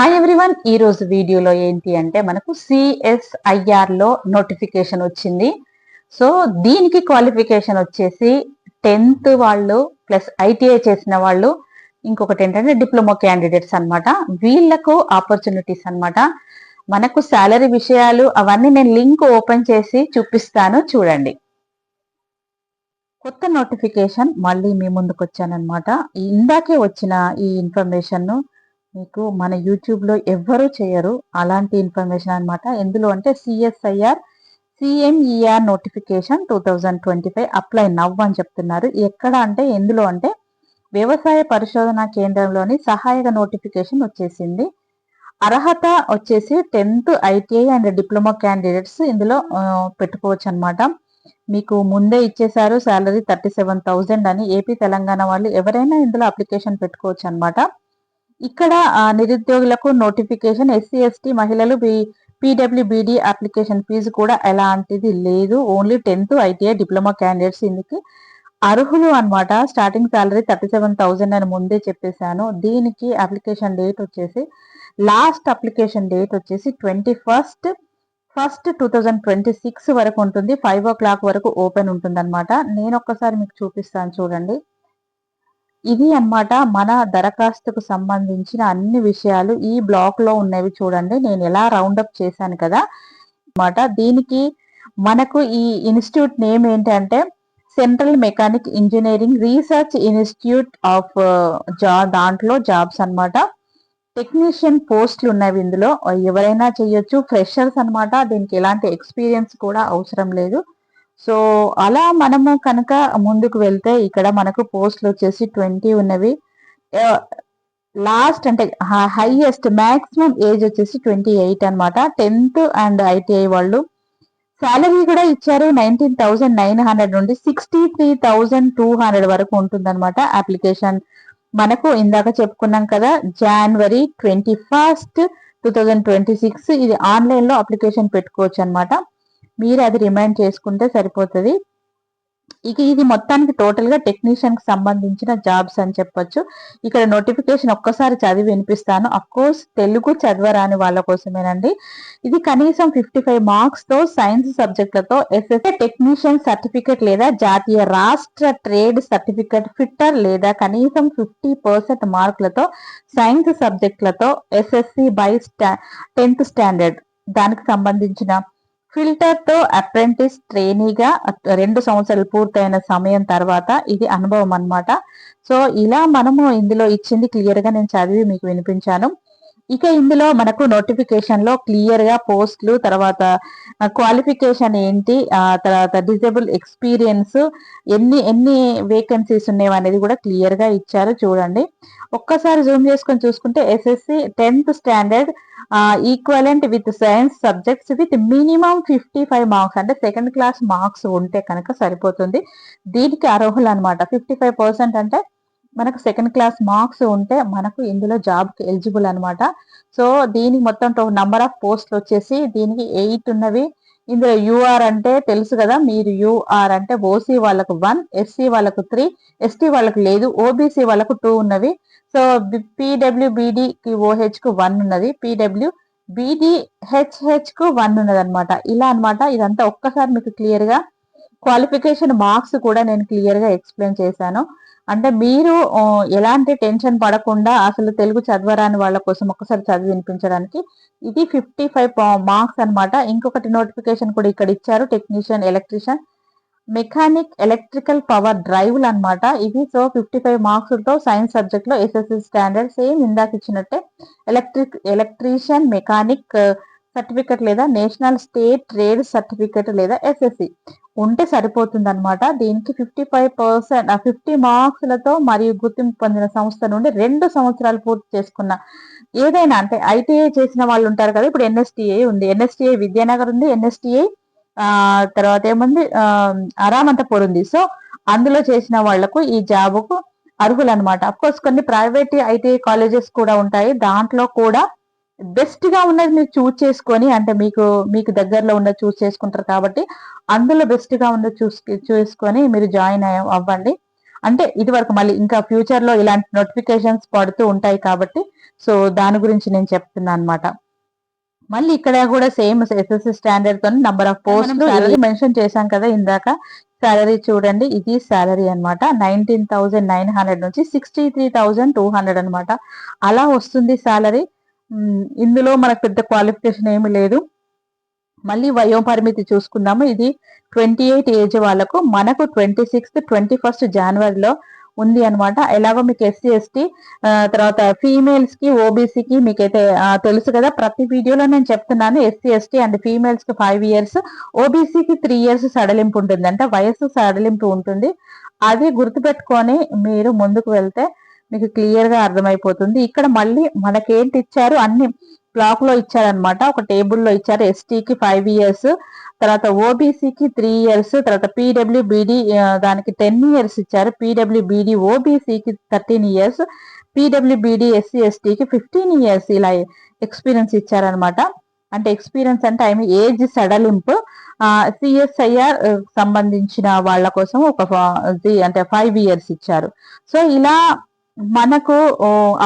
Hi everyone ఈ రోజు వీడియోలో ఏంటి అంటే మనకు సిఎస్ఐఆర్లో నోటిఫికేషన్ వచ్చింది. సో దీనికి క్వాలిఫికేషన్ వచ్చేసి టెన్త్ వాళ్ళు ప్లస్ ఐటీఐ చేసిన వాళ్ళు ఇంకొకటి ఏంటంటే డిప్లొమా క్యాండిడేట్స్ అనమాట వీళ్ళకు ఆపర్చునిటీస్ అన్నమాట. మనకు శాలరీ విషయాలు అవన్నీ నేను లింక్ ఓపెన్ చేసి చూపిస్తాను చూడండి. కొత్త నోటిఫికేషన్ మళ్ళీ మీ ముందుకు వచ్చానమాట ఇందాకే వచ్చిన ఈ ఇన్ఫర్మేషన్ను మీకు మన యూట్యూబ్లో ఎవ్వరు ఎవ్వరూ చేయరు అలాంటి ఇన్ఫర్మేషన్ అనమాట ఎందులో అంటే CSIR CMER notification two thousand twenty five apply now అని చెప్తున్నారు. ఎక్కడ అంటే ఎందులో అంటే వ్యవసాయ పరిశోధన కేంద్రంలోని సహాయక నోటిఫికేషన్ వచ్చేసింది. అర్హత వచ్చేసి tenth ITI and diploma candidates ఇందులో పెట్టుకోవచ్చు అనమాట మీకు ముందే ఇచ్చేసారు శాలరీ థర్టీ సెవెన్ థౌజండ్ అని ఏపీ తెలంగాణ వాళ్ళు ఎవరైనా ఇందులో అప్లికేషన్ పెట్టుకోవచ్చు అనమాట ఇక్కడ నిరుద్యోగులకు నోటిఫికేషన్ ఎస్సీ ఎస్టీ మహిళలు పీడబ్ల్యూబీడీ అప్లికేషన్ ఫీజు కూడా ఎలాంటిది లేదు. Only tenth ITI diploma candidates ఇందుకు అర్హులు అనమాట starting salary thirty seven thousand అని ముందే చెప్పేశాను. దీనికి అప్లికేషన్ డేట్ వచ్చేసి లాస్ట్ అప్లికేషన్ డేట్ వచ్చేసి twenty first first two thousand twenty six వరకు ఉంటుంది. ఫైవ్ ఓ క్లాక్ వరకు ఓపెన్ ఉంటుంది అనమాట నేను ఒక్కసారి మీకు చూపిస్తాను చూడండి. ఇది అన్నమాట మన దరఖాస్తుకు సంబంధించిన అన్ని విషయాలు ఈ బ్లాక్లో ఉన్నవి చూడండి. నేను ఎలా రౌండప్ చేశాను కదా? అన్నమాట దీనికి మనకు ఈ ఇన్స్టిట్యూట్ నేమ్ ఏంటంటే central mechanic engineering research institute of జా దాంట్లో జాబ్స్ అన్నమాట. టెక్నీషియన్ పోస్టులు ఉన్నవి ఇందులో. ఎవరైనా చేయొచ్చు. ఫ్రెషర్స్ అన్నమాట. దీనికి ఎలాంటి ఎక్స్పీరియన్స్ కూడా అవసరం లేదు. సో అలా మనము కనుక ముందుకు వెళ్తే ఇక్కడ మనకు పోస్ట్లు వచ్చేసి ట్వంటీ ఉన్నవి. లాస్ట్ అంటే హైయెస్ట్ మాక్సిమం ఏజ్ వచ్చేసి ట్వంటీ ఎయిట్ అనమాట టెన్త్ అండ్ ఐటీఐ వాళ్ళు శాలరీ కూడా ఇచ్చారు నైన్టీన్ థౌసండ్ నైన్ హండ్రెడ్ నుండి sixty three thousand two hundred వరకు ఉంటుందన్నమాట అప్లికేషన్. మనకు ఇందాక చెప్పుకున్నాం కదా జనవరి twenty first two thousand twenty six ఇది ఆన్లైన్లో అప్లికేషన్ పెట్టుకోవచ్చు అనమాట మీరు అది రిమైండ్ చేసుకుంటే సరిపోతుంది. ఇక ఇది మొత్తానికి టోటల్గా టెక్నీషియన్కి సంబంధించిన జాబ్స్ అని చెప్పొచ్చు. ఇక్కడ నోటిఫికేషన్ ఒక్కసారి చదివి వినిపిస్తాను. అఫ్కోర్స్ తెలుగు చదవరాని వాళ్ళ కోసమేనండి. ఇది కనీసం ఫిఫ్టీ ఫైవ్ మార్క్స్తో సైన్స్ సబ్జెక్టులతో ఎస్ఎస్ఏ టెక్నీషియన్ సర్టిఫికేట్ లేదా జాతీయ రాష్ట్ర ట్రేడ్ సర్టిఫికేట్ ఫిట్టర్ లేదా కనీసం ఫిఫ్టీ పర్సెంట్ మార్కులతో సైన్స్ సబ్జెక్టులతో ఎస్ఎస్సి బై స్టా టెన్త్ స్టాండర్డ్ దానికి సంబంధించిన ఫిల్టర్తో అప్రెంటిస్ ట్రైనీగా రెండు సంవత్సరాలు పూర్తయిన సమయం తర్వాత ఇది అనుభవం అన్నమాట. సో ఇలా మనము ఇందులో ఇచ్చింది క్లియర్గా నేను చదివి మీకు వినిపించాను. ఇక ఇందులో మనకు నోటిఫికేషన్లో క్లియర్గా పోస్ట్లు తర్వాత క్వాలిఫికేషన్ ఏంటి ఆ తర్వాత డిజేబుల్ ఎక్స్పీరియన్స్ ఎన్ని ఎన్ని వేకెన్సీస్ ఉన్నాయి అనేది కూడా క్లియర్గా ఇచ్చారు చూడండి. ఒక్కసారి జూమ్ చేసుకొని చూసుకుంటే SSC tenth standard equivalent with science subjects with minimum fifty five marks అంటే సెకండ్ క్లాస్ మార్క్స్ ఉంటే కనుక సరిపోతుంది. దీనికి అర్హులు అనమాట ఫిఫ్టీ ఫైవ్ పర్సెంట్ అంటే మనకు సెకండ్ క్లాస్ మార్క్స్ ఉంటే మనకు ఇందులో జాబ్కి ఎలిజిబుల్ అనమాట సో దీనికి మొత్తం నంబర్ ఆఫ్ పోస్ట్లు వచ్చేసి దీనికి ఎయిట్ ఉన్నవి. ఇందులో యూఆర్ అంటే తెలుసు కదా మీరు యూఆర్ అంటే ఓసీ వాళ్ళకు వన్ ఎస్సీ వాళ్ళకు త్రీ ఎస్టీ వాళ్ళకు లేదు ఓబీసీ వాళ్ళకు టూ ఉన్నవి. సో పీడబ్ల్యూబిడి ఓహెచ్కు ఓహెచ్కు వన్ ఉన్నది పీడబ్ల్యూ బీడీహెచ్హెచ్కు వన్ ఉన్నది అనమాట ఇలా అనమాట ఇదంతా ఒక్కసారి మీకు క్లియర్గా. క్వాలిఫికేషన్ మార్క్స్ కూడా నేను క్లియర్గా ఎక్స్ప్లెయిన్ చేశాను. అంటే మీరు ఎలాంటి టెన్షన్ పడకుండా అసలు తెలుగు చదవరాని వాళ్ళ కోసం ఒకసారి చదివి వినిపించడానికి ఇది ఫిఫ్టీ ఫైవ్ మార్క్స్ అన్నమాట. ఇంకొకటి నోటిఫికేషన్ కూడా ఇక్కడ ఇచ్చారు technician electrician. Mechanic electrical power డ్రైవ్లు అన్నమాట. ఇవి సో ఫిఫ్టీ ఫైవ్ మార్క్స్తో సైన్స్ సబ్జెక్ట్లో ఎస్ఎస్సి స్టాండర్డ్ సేమ్ ఇందాక ఇచ్చినట్టే. ఎలక్ట్రిక్ ఎలక్ట్రీషియన్ మెకానిక్ సర్టిఫికెట్ లేదా నేషనల్ స్టేట్ ట్రేడ్ సర్టిఫికెట్ లేదా ఎస్ఎస్సి. ఉంటే సరిపోతుంది అనమాట దీనికి ఫిఫ్టీ ఫైవ్ పర్సెంట్ ఫిఫ్టీ మార్క్స్లతో మరియు గుర్తింపు పొందిన సంస్థ నుండి రెండు సంవత్సరాలు పూర్తి చేసుకున్న ఏదైనా అంటే ఐటీఐ చేసిన వాళ్ళు ఉంటారు కదా ఇప్పుడు ఎన్ఎస్టీఐ ఉంది. ఎన్ఎస్టీఐ విద్యానగర్ ఉంది ఎన్ఎస్టిఐ ఆ తర్వాత ఏముంది? అరామంతపూర్ ఉంది. సో అందులో చేసిన వాళ్ళకు ఈ జాబుకు అర్హులు అనమాట కోర్స్ కొన్ని ప్రైవేట్ ఐటీఐ కాలేజెస్ కూడా ఉంటాయి. దాంట్లో కూడా బెస్ట్గా ఉన్నది మీరు చూస్ చేసుకొని అంటే మీకు మీకు దగ్గరలో ఉన్నది చూస్ చేసుకుంటారు కాబట్టి అందులో బెస్ట్గా ఉన్నది చూస్ చూసుకొని మీరు జాయిన్ అవ్వండి. అంటే ఇది వరకు మళ్ళీ ఇంకా ఫ్యూచర్లో ఇలాంటి నోటిఫికేషన్స్ పడుతూ ఉంటాయి కాబట్టి సో దాని గురించి నేను చెప్తున్నా అనమాట మళ్ళీ ఇక్కడ కూడా same SSC స్టాండర్డ్తో number of post salary mention చేశాం కదా ఇందాక. సాలరీ చూడండి ఇది సాలరీ అనమాట నైన్టీన్ థౌసండ్ నైన్ హండ్రెడ్ నుంచి sixty three thousand two hundred అనమాట అలా వస్తుంది సాలరీ ఇందులో మనకు పెద్ద క్వాలిఫికేషన్ ఏమి లేదు. మళ్ళీ వయో పరిమితి చూసుకుందాము. ఇది ట్వంటీ ఎయిట్ ఏజ్ వాళ్ళకు మనకు ట్వంటీ సిక్స్త్ ట్వంటీ ఫస్ట్ జనవరిలో ఉంది అనమాట ఎలాగో మీకు ఎస్సీ ఎస్టీ తర్వాత ఫీమేల్స్కి ఓబీసీకి మీకైతే తెలుసు కదా. ప్రతి వీడియోలో నేను చెప్తున్నాను. ఎస్సీ ఎస్టీ అండ్ ఫీమేల్స్కి ఫైవ్ ఇయర్స్ ఓబీసీకి త్రీ ఇయర్స్ సడలింపు ఉంటుంది అంటే వయస్సు సడలింపు ఉంటుంది. అది గుర్తుపెట్టుకొని మీరు ముందుకు వెళ్తే మీకు క్లియర్గా అర్థమైపోతుంది. ఇక్కడ మళ్ళీ మనకేంటి ఇచ్చారు? అన్ని బ్లాక్లో ఇచ్చారనమాట ఒక టేబుల్లో ఇచ్చారు. ఎస్టీకి ఫైవ్ ఇయర్స్ తర్వాత ఓబీసీకి త్రీ ఇయర్స్ తర్వాత పీడబ్ల్యూబిడి దానికి టెన్ ఇయర్స్ ఇచ్చారు. పీడబ్ల్యూబిడి ఓబీసీకి థర్టీన్ ఇయర్స్ పీడబ్ల్యూబిడి ఎస్సీ ఎస్టీకి ఫిఫ్టీన్ ఇయర్స్ ఇలా ఎక్స్పీరియన్స్ ఇచ్చారనమాట అంటే ఎక్స్పీరియన్స్ అంటే ఐ మీన్ ఏజ్ సడలింపు సిఎస్ఐఆర్ సంబంధించిన వాళ్ళ కోసం ఒక అంటే ఫైవ్ ఇయర్స్ ఇచ్చారు. సో ఇలా మనకు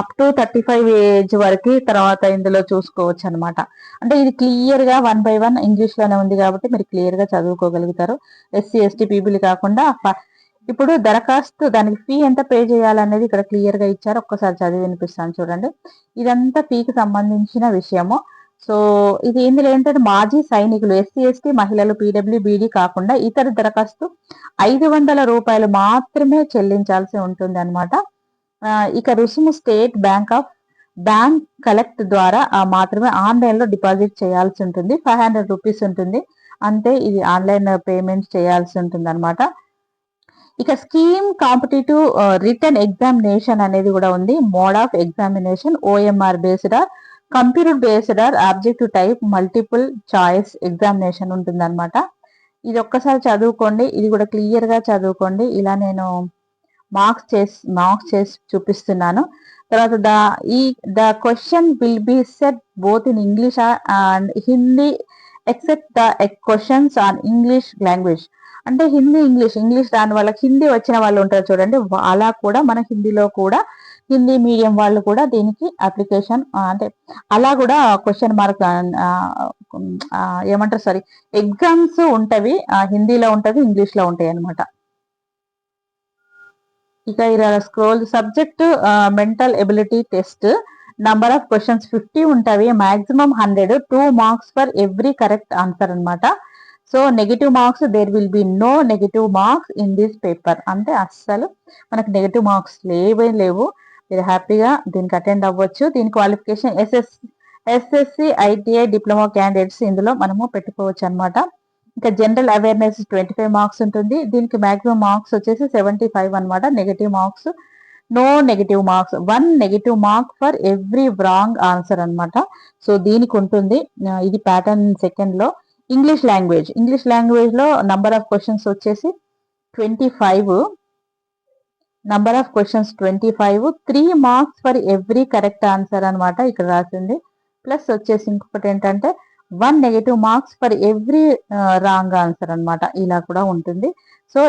up to thirty five age వరకు తర్వాత ఇందులో చూసుకోవచ్చు అనమాట అంటే ఇది క్లియర్గా వన్ బై వన్ ఇంగ్లీష్లోనే ఉంది కాబట్టి మీరు క్లియర్గా చదువుకోగలుగుతారు ఎస్సీ ఎస్టీ పీపుల్ కాకుండా ఇప్పుడు దరఖాస్తు దానికి ఫీ ఎంత పే చేయాలనేది ఇక్కడ క్లియర్గా ఇచ్చారు. ఒక్కసారి చదివి వినిపిస్తాను చూడండి. ఇదంతా ఫీకి సంబంధించిన విషయము. సో ఇది ఇందులో ఏంటంటే మాజీ సైనికులు ఎస్సీ ఎస్టీ మహిళలు పీడబ్ల్యూ బీడీ కాకుండా ఇతర దరఖాస్తు ఐదు వందల రూపాయలు మాత్రమే చెల్లించాల్సి ఉంటుంది అనమాట ఇక రుసుము state bank of bank collect ద్వారా మాత్రమే ఆన్లైన్లో డిపాజిట్ చేయాల్సి ఉంటుంది. ఫైవ్ హండ్రెడ్ రూపీస్ ఉంటుంది. అంతే ఇది ఆన్లైన్ పేమెంట్ చేయాల్సి ఉంటుంది అనమాట ఇక స్కీమ్ కాంపిటేటివ్ రిటర్న్ ఎగ్జామినేషన్ అనేది కూడా ఉంది. Mode of examination OMR based or computer based or objective type multiple choice examination ఉంటుంది అనమాట ఇది ఒక్కసారి చదువుకోండి. ఇది కూడా క్లియర్గా చదువుకోండి. ఇలా నేను మార్క్స్ చేసి మార్క్స్ చేసి చూపిస్తున్నాను. తర్వాత ద ఈ the question will be set both in English and Hindi except the questions on English language అంటే హిందీ ఇంగ్లీష్ ఇంగ్లీష్ రాని వాళ్ళకి హిందీ వచ్చిన వాళ్ళు ఉంటారు చూడండి. అలా కూడా మన హిందీలో కూడా హిందీ మీడియం వాళ్ళు కూడా దీనికి అప్లికేషన్ అంటే అలా కూడా క్వశ్చన్ మార్క్ ఏమంటారు సారీ ఎగ్జామ్స్ ఉంటవి హిందీలో ఉంటవి ఇంగ్లీష్లో ఉంటాయి అనమాట ఇక ఇలా scroll subject mental ability test. Number of questions fifty ఉంటాయి maximum hundred two marks for every correct answer అనమాట so negative marks there will be no negative marks in this paper అంటే అస్సలు మనకు నెగిటివ్ మార్క్స్ లేవే లేవు. మీరు హ్యాపీగా దీనికి అటెండ్ అవ్వచ్చు. దీని qualification SS SSC ITI diploma candidates ఇందులో మనము పెట్టుకోవచ్చు అనమాట ఇంకా general awareness twenty five marks ఉంటుంది. దీనికి మాక్సిమం మార్క్స్ వచ్చేసి సెవెంటీ ఫైవ్ అనమాట negative marks no negative marks one negative mark for every wrong answer అనమాట సో దీనికి ఉంటుంది. ఇది ప్యాటర్న్ సెకండ్లో. ఇంగ్లీష్ లాంగ్వేజ్ ఇంగ్లీష్ లాంగ్వేజ్లో నంబర్ ఆఫ్ క్వశ్చన్స్ వచ్చేసి twenty five number of questions twenty five three marks for every correct answer అనమాట ఇక్కడ రాసింది. ప్లస్ వచ్చేసి ఇంకొకటి ఏంటంటే one negative marks for every wrong answer అనమాట ఇలా కూడా ఉంటుంది. సో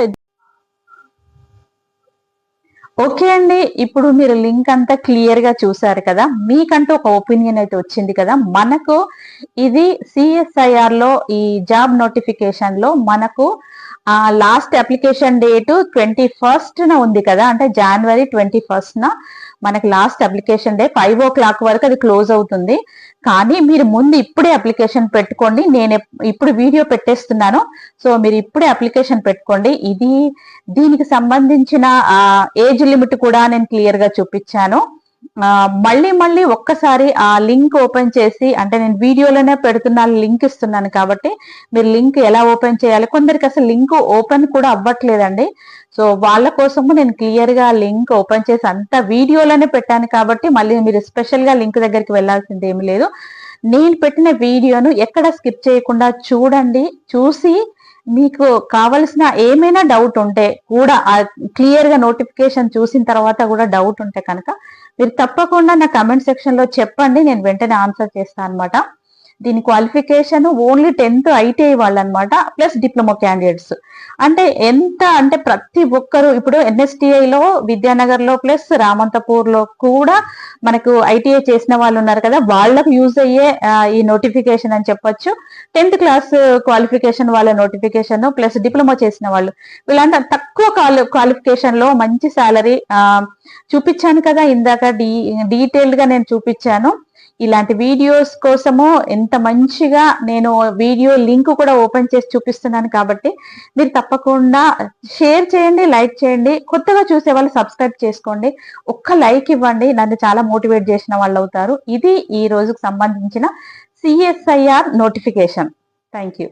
ఓకే అండి. ఇప్పుడు మీరు లింక్ అంతా క్లియర్గా చూసారు కదా. మీకంటూ ఒక ఒపీనియన్ అయితే వచ్చింది కదా. మనకు ఇది సిఎస్ఐఆర్లో ఈ జాబ్ నోటిఫికేషన్లో మనకు last application date twenty first న ఉంది కదా అంటే జనవరి ట్వంటీ ఫస్ట్ న మనకి last application day five o'clock వరకు అది క్లోజ్ అవుతుంది. కానీ మీరు ముందు ఇప్పుడే అప్లికేషన్ పెట్టుకోండి. నేను ఇప్పుడు వీడియో పెట్టేస్తున్నాను. సో మీరు ఇప్పుడే అప్లికేషన్ పెట్టుకోండి. ఇది దీనికి సంబంధించిన ఏజ్ లిమిట్ కూడా నేను క్లియర్గా చూపించాను. మళ్ళీ మళ్ళీ ఒక్కసారి ఆ లింక్ ఓపెన్ చేసి అంటే నేను వీడియోలోనే పెడుతున్నా లింక్ ఇస్తున్నాను కాబట్టి మీరు లింక్ ఎలా ఓపెన్ చేయాలి? కొందరికి అసలు లింక్ ఓపెన్ కూడా అవ్వట్లేదండి. సో వాళ్ళ కోసము నేను క్లియర్గా లింక్ ఓపెన్ చేసి అంత వీడియోలోనే పెట్టాను కాబట్టి మళ్ళీ మీరు స్పెషల్గా లింక్ దగ్గరికి వెళ్ళాల్సింది ఏమి లేదు. నేను పెట్టిన వీడియోను ఎక్కడ స్కిప్ చేయకుండా చూడండి. చూసి మీకు కావలసిన ఏమైనా డౌట్ ఉంటే కూడా క్లియర్గా నోటిఫికేషన్ చూసిన తర్వాత కూడా డౌట్ ఉంటే కనుక మీరు తప్పకుండా నా కమెంట్ సెక్షన్లో చెప్పండి నేను వెంటనే ఆన్సర్ చేస్తాను అనమాట దీని క్వాలిఫికేషన్ ఓన్లీ టెన్త్ ఐటీఐ వాళ్ళు అనమాట ప్లస్ డిప్లొమా క్యాండిడేట్స్ అంటే ఎంత అంటే ప్రతి ఒక్కరు ఇప్పుడు ఎన్ఎస్టిఐలో విద్యానగర్లో ప్లస్ రామంతపూర్లో కూడా మనకు ఐటీఐ చేసిన వాళ్ళు ఉన్నారు కదా వాళ్ళకు యూజ్ అయ్యే ఈ నోటిఫికేషన్ అని చెప్పొచ్చు. టెన్త్ క్లాస్ క్వాలిఫికేషన్ వాళ్ళ నోటిఫికేషన్ ప్లస్ డిప్లొమా చేసిన వాళ్ళు. వీళ్ళంతా తక్కువ క్వాలిఫికేషన్లో మంచి శాలరీ చూపించాను కదా ఇందాక డీ డీటెయిల్డ్గా నేను చూపించాను. ఇలాంటి వీడియోస్ కోసము ఎంత మంచిగా నేను వీడియో లింక్ కూడా ఓపెన్ చేసి చూపిస్తున్నాను కాబట్టి మీరు తప్పకుండా షేర్ చేయండి లైక్ చేయండి. కొత్తగా చూసే వాళ్ళు సబ్స్క్రైబ్ చేసుకోండి. ఒక్క లైక్ ఇవ్వండి. నన్ను చాలా మోటివేట్ చేసిన వాళ్ళు అవుతారు. ఇది ఈ రోజుకు సంబంధించిన సిఎస్ఐఆర్ నోటిఫికేషన్ థ్యాంక్ యూ